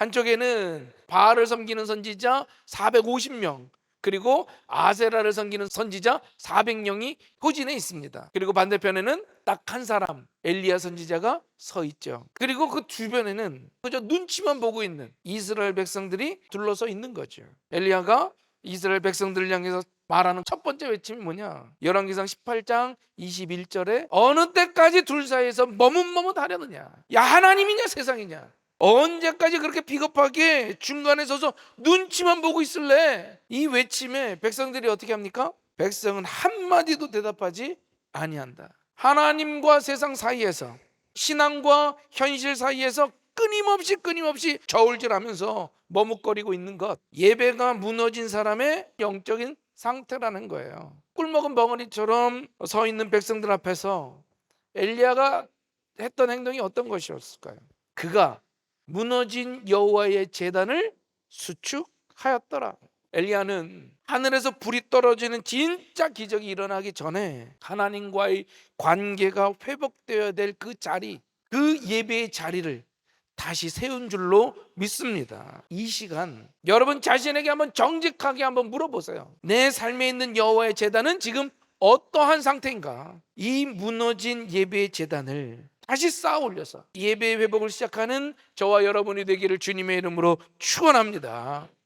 한쪽에는 바알을 섬기는 선지자 450명 그리고 아세라를 섬기는 선지자 400명이 호진에 있습니다. 그리고 반대편에는 딱 한 사람 엘리야 선지자가 서 있죠. 그리고 그 주변에는 그저 눈치만 보고 있는 이스라엘 백성들이 둘러서 있는 거죠. 엘리야가 이스라엘 백성들을 향해서 말하는 첫 번째 외침이 뭐냐? 열왕기상 18장 21절에 어느 때까지 둘 사이에서 머뭇머뭇하려느냐? 야 하나님이냐 세상이냐? 언제까지 그렇게 비겁하게 중간에 서서 눈치만 보고 있을래? 이 외침에 백성들이 어떻게 합니까? 백성은 한마디도 대답하지 아니한다. 하나님과 세상 사이에서 신앙과 현실 사이에서 끊임없이 끊임없이 저울질하면서 머뭇거리고 있는 것 예배가 무너진 사람의 영적인 상태라는 거예요. 꿀먹은 벙어리처럼 서 있는 백성들 앞에서 엘리야가 했던 행동이 어떤 것이었을까요? 그가 무너진 여호와의 재단을 수축하였더라. 엘리야는 하늘에서 불이 떨어지는 진짜 기적이 일어나기 전에 하나님과의 관계가 회복되어야 될 그 자리, 그 예배의 자리를 다시 세운 줄로 믿습니다. 이 시간 여러분 자신에게 한번 정직하게 한번 물어보세요. 내 삶에 있는 여호와의 재단은 지금 어떠한 상태인가? 이 무너진 예배의 재단을 다시 쌓아 올려서 예배의 회복을 시작하는 저와 여러분이 되기를 주님의 이름으로 축원합니다.